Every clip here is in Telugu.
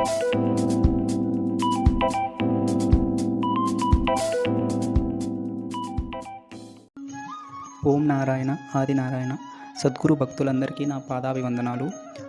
ఓం నారాయణ ఆది నారాయణ. సద్గురు భక్తులందరికీ నా పాదాభివందనాలు.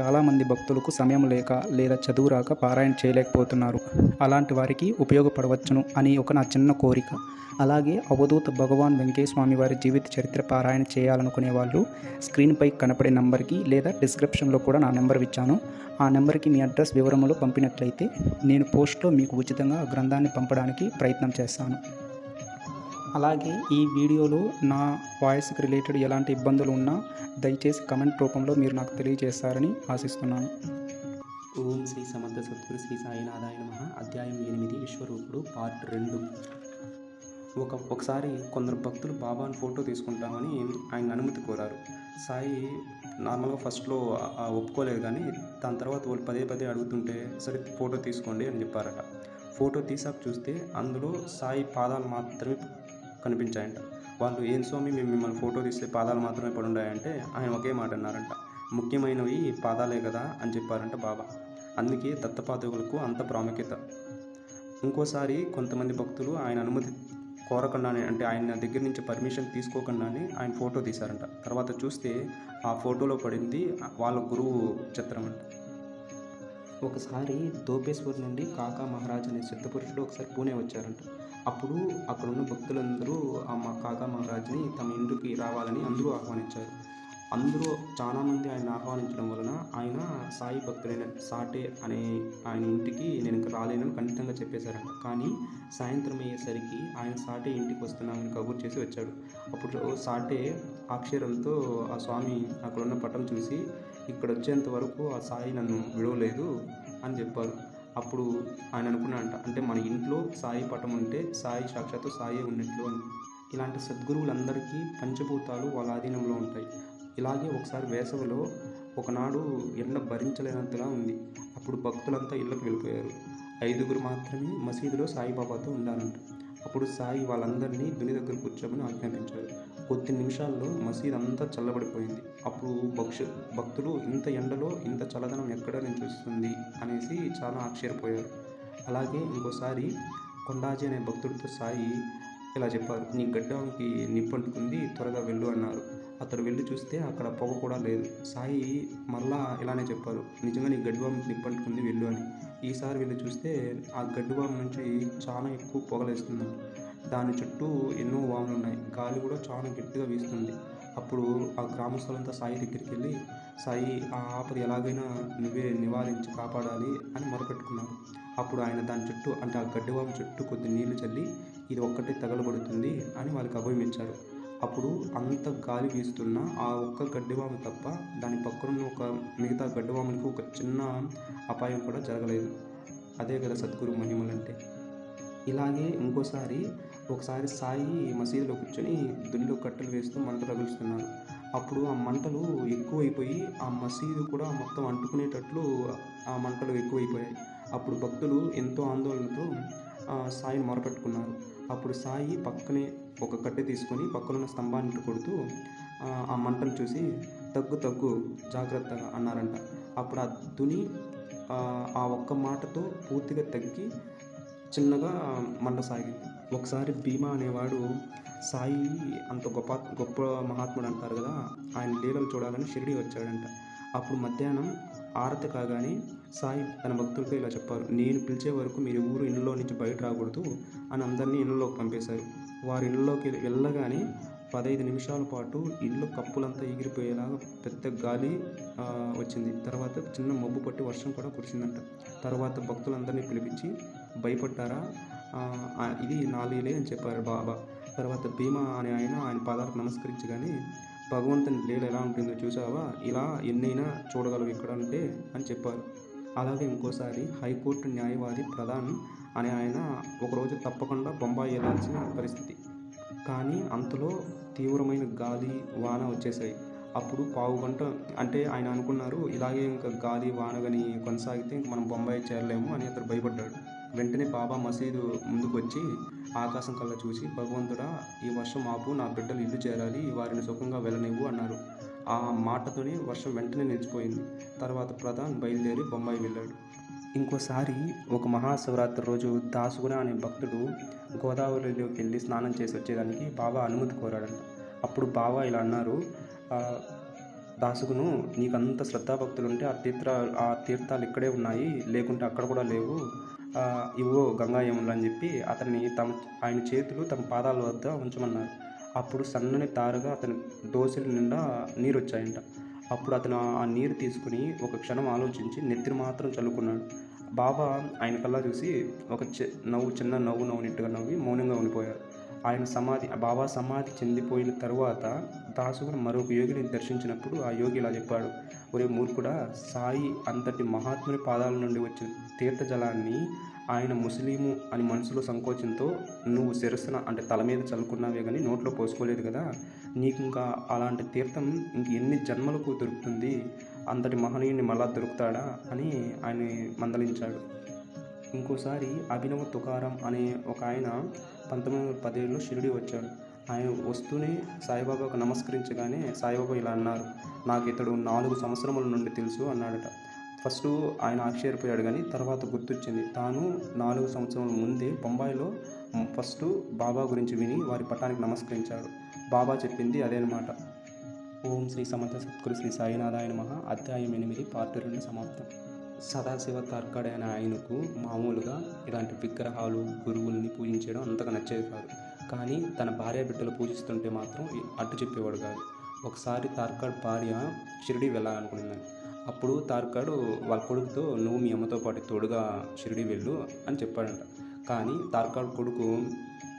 చాలామంది భక్తులకు సమయం లేక లేదా చదువు రాక పారాయణ చేయలేకపోతున్నారు. అలాంటి వారికి ఉపయోగపడవచ్చును అని ఒక నా చిన్న కోరిక. అలాగే అవధూత భగవాన్ వెంకయ్య స్వామి వారి జీవిత చరిత్ర పారాయణ చేయాలనుకునే వాళ్ళు స్క్రీన్పై కనపడే నంబర్కి లేదా డిస్క్రిప్షన్లో కూడా నా నెంబర్ ఇచ్చాను. ఆ నెంబర్కి మీ అడ్రస్ వివరములు పంపినట్లయితే నేను పోస్ట్లో మీకు ఉచితంగా ఆ గ్రంథాన్ని పంపడానికి ప్రయత్నం చేస్తాను. అలాగే ఈ వీడియోలో నా వాయిస్కి రిలేటెడ్ ఎలాంటి ఇబ్బందులు ఉన్నా దయచేసి కమెంట్ రూపంలో మీరు నాకు తెలియజేస్తారని ఆశిస్తున్నాను. ఓం శ్రీ సమర్థ సద్గురు శ్రీ సాయినాథాయ నమ. అధ్యాయం ఎనిమిది విశ్వరూపుడు పార్ట్ రెండు. ఒక ఒకసారి కొందరు భక్తులు బాబాను ఫోటో తీసుకుంటామని ఆయన అనుమతి కోరారు. సాయి నార్మల్గా ఫస్ట్లో ఒప్పుకోలేదు కానీ దాని తర్వాత వాళ్ళు పదే పదే అడుగుతుంటే సరే ఫోటో తీసుకోండి అని చెప్పారట. ఫోటో తీసాక చూస్తే అందులో సాయి పాదాలు మాత్రమే కనిపించాయంట. వాళ్ళు ఏం స్వామి మేము మిమ్మల్ని ఫోటో తీస్తే పాదాలు మాత్రమే పడుండాయంటే ఆయన ఒకే మాట అన్నారంట. ముఖ్యమైనవి పాదాలే కదా అని చెప్పారంట బాబా. అందుకే దత్తపాదకులకు అంత ప్రాముఖ్యత. ఇంకోసారి కొంతమంది భక్తులు ఆయన అనుమతి కోరకుండానే అంటే ఆయన దగ్గర నుంచి పర్మిషన్ తీసుకోకుండానే ఆయన ఫోటో తీశారంట. తర్వాత చూస్తే ఆ ఫోటోలో పడింది వాళ్ళ గురువు చిత్రం అంట. ఒకసారి దోపేశ్వర్ నుండి కాకా మహారాజ్ అనే సిద్ధపురుషుడు ఒకసారి పూణే వచ్చారంట. అప్పుడు అక్కడ ఉన్న భక్తులందరూ ఆ మా కాకా మహారాజ్ని తమ ఇంటికి రావాలని అందరూ ఆహ్వానించారు. అందరూ చాలామంది ఆయన ఆహ్వానించడం వలన ఆయన సాయి భక్తులైన సాటే అనే ఆయన ఇంటికి నేను ఇంకా రాలేనని ఖండితంగా చెప్పేశారంట. కానీ సాయంత్రం అయ్యేసరికి ఆయన సాటే ఇంటికి వస్తున్నామని కబుర్ చేసి వచ్చాడు. అప్పుడు సాటే అక్షరంతో ఆ స్వామి అక్కడున్న పటం చూసి ఇక్కడ వచ్చేంత వరకు ఆ సాయి నన్ను విడవలేదు అని చెప్పారు. అప్పుడు ఆయన అనుకున్నాడంట అంటే మన ఇంట్లో సాయి పటం ఉంటే సాయి సాక్షాత్తు సాయి ఉన్నట్లు అని. ఇలాంటి సద్గురువులందరికీ పంచభూతాలు వాళ్ళ ఆధీనంలో ఉంటాయి. ఇలాగే ఒకసారి వేసవిలో ఒకనాడు ఎండ భరించలేనంతగా ఉంది. అప్పుడు భక్తులంతా ఇళ్ళకు వెళ్ళిపోయారు. ఐదుగురు మాత్రమే మసీదులో సాయిబాబాతో ఉండాలంట. అప్పుడు సాయి వాళ్ళందరినీ దుని దగ్గర కూర్చోమని ఆజ్ఞాపించారు కొద్ది నిమిషాల్లో మసీద్ అంతా చల్లబడిపోయింది. అప్పుడు భక్ష భక్తులు ఇంత ఎండలో ఇంత చల్లదనం ఎక్కడ నుంచి వస్తుంది అనేసి చాలా ఆశ్చర్యపోయారు. అలాగే ఇంకోసారి కొండాజీ అనే భక్తుడితో సాయి ఇలా చెప్పారు నీ గడ్డంకి నిప్పంటుకుంది త్వరగా వెళ్ళు అన్నారు. అతడు వెళ్ళి చూస్తే అక్కడ పొగ కూడా లేదు. సాయి మళ్ళా ఇలానే చెప్పారు నిజంగా నీ గడ్డంకి నిప్పంటుకుంది వెళ్ళు అని. ఈసారి వెళ్ళి చూస్తే ఆ గడ్డివాము నుంచి చాలా ఎక్కువ పొగలేస్తుంది దాని చుట్టూ ఎన్నో వాములు ఉన్నాయి. గాలి కూడా చాలా గట్టిగా వీస్తుంది. అప్పుడు ఆ గ్రామస్తులంతా సాయి దగ్గరికి వెళ్ళి సాయి ఆ ఆపద ఎలాగైనా నువ్వే నివారించి కాపాడాలి అని మొరపెట్టుకున్నాను అప్పుడు ఆయన దాని చుట్టూ అంటే ఆ గడ్డివాము చుట్టూ కొద్ది నీళ్ళు చల్లి ఇది ఒక్కటే తగలబడుతుంది అని వాళ్ళకి అభయం ఇచ్చారు అప్పుడు అంత గాలి వీస్తున్న ఆ ఒక్క గడ్డివాము తప్ప దాని పక్కనున్న ఒక మిగతా గడ్డివాములకు ఒక చిన్న అపాయం కూడా జరగలేదు. అదే కదా సద్గురు మహిమలంటే. ఇలాగే ఇంకోసారి ఒకసారి సాయి మసీదులో కూర్చొని దున్నిలో కట్టెలు వేస్తూ మంట రగులుస్తున్నారు అప్పుడు ఆ మంటలు ఎక్కువైపోయి ఆ మసీదు కూడా మొత్తం అంటుకునేటట్లు ఆ మంటలు ఎక్కువైపోయాయి. అప్పుడు భక్తులు ఎంతో ఆందోళనతో ఆ సాయిని మొరపెట్టుకున్నారు. అప్పుడు సాయి పక్కనే ఒక కట్టె తీసుకొని పక్కనున్న స్తంభాన్ని కొడుతూ ఆ, మంటను చూసి తగ్గు తగ్గు జాగ్రత్తగా అన్నారంట. అప్పుడు ఆ దుని ఆ, ఆ ఒక్క మాటతో పూర్తిగా తగ్గి చిన్నగా మంట సాగింది ఒకసారి భీమా అనేవాడు సాయి అంత గొప్ప గొప్ప మహాత్ముడు అంటారు కదా ఆయన లీలలు చూడాలని షిరిడి వచ్చాడంట. అప్పుడు మధ్యాహ్నం ఆరతి కాగానే సాయి తన భక్తులతో ఇలా చెప్పారు నేను పిలిచే వరకు మీరు ఊరు ఇళ్ళలో నుంచి బయట రాకూడదు అని అందరినీ ఇళ్ళలోకి పంపేశారు. వారి ఇళ్ళలోకి వెళ్ళగానే పదహైదు నిమిషాల పాటు ఇల్లు కప్పులంతా ఎగిరిపోయేలాగా పెద్ద గాలి వచ్చింది. తర్వాత చిన్న మబ్బు పట్టి వర్షం కూడా కురిసిందంట. తర్వాత భక్తులందరినీ పిలిపించి భయపడ్డారా? ఇది నాలుగులే అని చెప్పారు బాబా. తర్వాత భీమా అనే ఆయన ఆయన పాదాలకు నమస్కరించగానే భగవంతుని లీల ఎలా ఉంటుందో చూసావా ఇలా ఎన్నైనా చూడగలవు ఇక్కడ అంటే అని చెప్పారు. అలాగే ఇంకోసారి హైకోర్టు న్యాయవాది ప్రధాన్ అనే ఆయన ఒకరోజు తప్పకుండా బొంబాయి వెళ్ళాల్సిన పరిస్థితి. కానీ అంతలో తీవ్రమైన గాలి వాన వచ్చేసాయి అప్పుడు పావు గంట అంటే ఆయన అనుకున్నారు ఇలాగే ఇంకా గాలి వాన కానీ కొనసాగితే ఇంక మనం బొంబాయి చేరలేము అని అతను భయపడ్డాడు. వెంటనే బాబా మసీదు ముందుకు వచ్చి ఆకాశం కల్లా చూసి భగవంతుడా ఈ వర్షం ఆపు నా బిడ్డలు ఇల్లు చేరాలి వారిని సుఖంగా వెళ్ళనివ్వు అన్నారు. ఆ మాటతోనే వర్షం వెంటనే నిలిచిపోయింది. తర్వాత ప్రధాన్ బయలుదేరి బొంబాయి వెళ్ళాడు. ఇంకోసారి ఒక మహాశివరాత్రి రోజు దాసుగుణ అనే భక్తుడు గోదావరిలోకి వెళ్ళి స్నానం చేసి వచ్చేదానికి బాబా అనుమతి కోరాడంట. అప్పుడు బాబా ఇలా అన్నారు దాసుగును నీకు అంత శ్రద్ధాభక్తులు ఉంటే ఆ తీర్థ ఆ తీర్థాలు ఇక్కడే ఉన్నాయి లేకుంటే అక్కడ కూడా లేవు. ఇవో గంగా యములు అని చెప్పి అతన్ని తమ ఆయన చేతులు తమ పాదాల వద్ద ఉంచమన్నారు. అప్పుడు సన్నని తారుగా అతని దోశల నిండా నీరు వచ్చాయంట అప్పుడు అతను ఆ నీరు తీసుకుని ఒక క్షణం ఆలోచించి నెత్తిని మాత్రం చల్లుకున్నాడు. బాబా ఆయన కల్లా చూసి ఒక చి నవ్వు చిన్న నవ్వు నవ్వునిట్టుగా నవ్వి మౌనంగా ఉండిపోయారు. ఆయన సమాధి బాబా సమాధి చెందిపోయిన తరువాత దాసుగుడు మరొక యోగిని దర్శించినప్పుడు ఆ యోగి ఇలా చెప్పాడు ఒరే మూర్ఖుడా సాయి అంతటి మహాత్ముని పాదాల నుండి వచ్చిన తీర్థ జలాన్ని ఆయన ముస్లిము అని మనసులో సంకోచంతో నువ్వు శిరస్సున అంటే తల మీద చల్లుకున్నావే కానీ నోట్లో పోసుకోలేదు కదా? నీకు ఇంకా అలాంటి తీర్థం ఇంక ఎన్ని జన్మలకు దొరుకుతుంది? అంతటి మహనీయుని మళ్ళా దొరుకుతాడా? అని ఆయన మందలించాడు. ఇంకోసారి అభినవ తుకారం అనే ఒక ఆయన పంతొమ్మిది వందల పదిహేడులో షిరిడి వచ్చాడు. ఆయన వస్తూనే సాయిబాబాకు నమస్కరించగానే సాయిబాబా ఇలా అన్నారు. నాకు ఇతడు నాలుగు సంవత్సరముల నుండి తెలుసు అన్నాడట. ఫస్ట్ ఆయన ఆశ్చర్యపోయాడు కానీ తర్వాత గుర్తొచ్చింది. తాను నాలుగు సంవత్సరాల ముందే బొంబాయిలో ఫస్ట్ బాబా గురించి విని వారి పట్టానికి నమస్కరించాడు. బాబా చెప్పింది అదేనమాట ఓం శ్రీ సమర్థ సత్కురు శ్రీ సాయినాథాయ మహా అధ్యాయం ఎనిమిది పార్ట్ రెండు సమాప్తం. సదాశివ తర్కడైన అనే ఆయనకు మామూలుగా ఇలాంటి విగ్రహాలు గురువుల్ని పూజించడం అంతగా నచ్చేది కాదు. కానీ తన భార్య బిడ్డలు పూజిస్తుంటే మాత్రం అడ్డు చెప్పేవాడు కాదు. ఒకసారి తార్కాడ్ భార్య షిరిడి వెళ్ళాలనుకునేదాన్ని అప్పుడు తార్కాడు వాళ్ళ కొడుకుతో నువ్వు మీ అమ్మతో పాటు తోడుగా షిరిడి వెళ్ళు అని చెప్పాడంట. కానీ తార్కాడు కొడుకు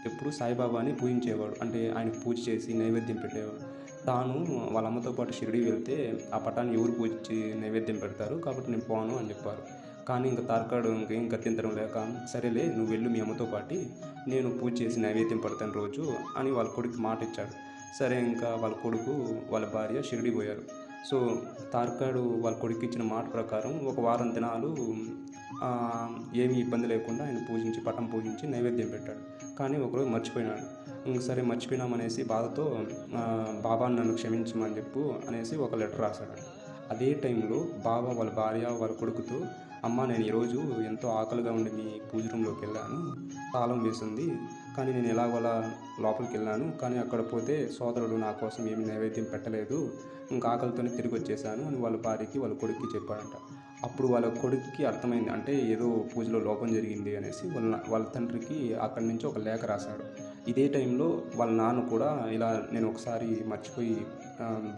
ఎప్పుడు సాయిబాబాని పూజించేవాడు. అంటే ఆయన పూజ చేసి నైవేద్యం పెట్టేవాడు. తాను వాళ్ళ అమ్మతో పాటు షిరిడి వెళ్తే ఆ పటాన్ని ఎవరు పూజించి నైవేద్యం పెడతారు? కాబట్టి నేను పోను అని చెప్పారు. కానీ ఇంకా తార్కాడు ఇంకేం గత్యంతరం లేక సరేలే నువ్వు వెళ్ళు మీ అమ్మతో పాటి నేను పూజ చేసి నైవేద్యం పెడతాను రోజు అని వాళ్ళ కొడుకు మాట ఇచ్చాడు. సరే ఇంకా వాళ్ళ కొడుకు వాళ్ళ భార్య షిరిడి పోయారు. సో తార్కాడు వాళ్ళ కొడుకు ఇచ్చిన మాట ప్రకారం ఒక వారం దినాలు ఏమీ ఇబ్బంది లేకుండా ఆయన పూజించి పటం పూజించి నైవేద్యం పెట్టాడు. కానీ ఒకరోజు మర్చిపోయినాడు. సరే మర్చిపోయినామనేసి బాధతో బాబాను నన్ను క్షమించమని చెప్పు అనేసి ఒక లెటర్ రాశాడు. అదే టైంలో బాబా వాళ్ళ భార్య వాళ్ళ కొడుకుతో అమ్మ నేను ఈరోజు ఎంతో ఆకలిగా ఉండి మీ పూజ రూమ్లోకి వెళ్ళాను. తాళం వేసింది. కానీ నేను ఎలాగోలా లోపలికి వెళ్ళాను. కానీ అక్కడ పోతే సోదరుడు నా కోసం ఏమి నైవేద్యం పెట్టలేదు. ఇంకా ఆకలితోనే తిరిగి వచ్చేసాను అని వాళ్ళ భార్యకి వాళ్ళ కొడుక్కి చెప్పాడంట. అప్పుడు వాళ్ళ కొడుక్కి అర్థమైంది. అంటే ఏదో పూజలో లోపం జరిగింది అనేసి వాళ్ళ వాళ్ళ తండ్రికి అక్కడి నుంచి ఒక లేఖ రాశాడు. ఇదే టైంలో వాళ్ళ నాన్న కూడా ఇలా నేను ఒకసారి మర్చిపోయి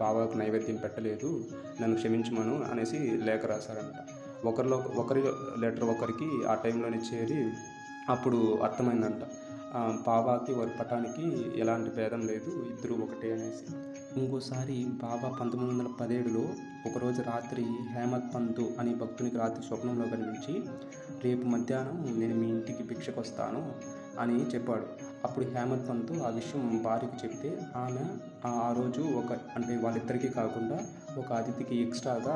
బాబాకు నైవేద్యం పెట్టలేదు. నన్ను క్షమించమను అనేసి లేఖ రాశారంట ఒకరిలో ఒకరి లెటర్ ఒకరికి ఆ టైంలోనే చేరి అప్పుడు అర్థమైందంట. బాబాకి వారి పటానికి ఎలాంటి భేదం లేదు ఇద్దరు ఒకటే అనేసి. ఇంకోసారి బాబా పంతొమ్మిది వందల పదిహేడులో ఒకరోజు రాత్రి హేమత్ పంతు అనే భక్తునికి రాత్రి స్వప్నంలో కనిపించి రేపు మధ్యాహ్నం నేను మీ ఇంటికి భిక్షకు వస్తాను అని చెప్పాడు. అప్పుడు హేమత్ పంతు ఆ విషయం భార్యకు చెప్తే ఆమె ఆ ఆ రోజు ఒక అంటే వాళ్ళిద్దరికీ కాకుండా ఒక అతిథికి ఎక్స్ట్రాగా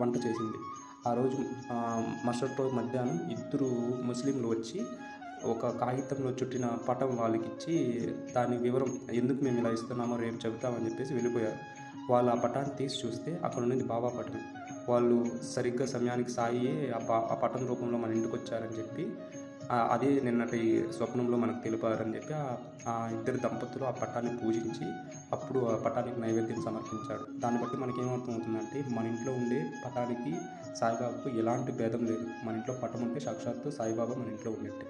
వంట చేసింది. ఆ రోజు ఆ, మరుసటి రోజు మధ్యాహ్నం ఇద్దరు ముస్లింలు వచ్చి ఒక కాగితంలో చుట్టిన పటం వాళ్ళకి ఇచ్చి దాని వివరం ఎందుకు మేము ఇలా ఇస్తున్నామో రేపు చెబుతామని చెప్పేసి వెళ్ళిపోయారు. వాళ్ళు ఆ పటాన్ని తీసి చూస్తే అక్కడ ఉన్నది బాబా పటం. వాళ్ళు సరిగ్గా సమయానికి సాయి ఆ పటం రూపంలో మన ఇంటికి వచ్చారని చెప్పి అదే నిన్నటి స్వప్నంలో మనకు తెలిపారని చెప్పి ఆ- ఇద్దరు దంపతులు ఆ పటాన్ని పూజించి అప్పుడు ఆ పటానికి నైవేద్యం సమర్పించాడు దాన్ని బట్టి మనకి ఏమర్థమవుతుందంటే మన ఇంట్లో ఉండే పటానికి సాయిబాబాకు ఎలాంటి భేదం లేదు. మన ఇంట్లో పటం ఉంటే సాక్షాత్తు సాయిబాబా మన ఇంట్లో ఉన్నట్టే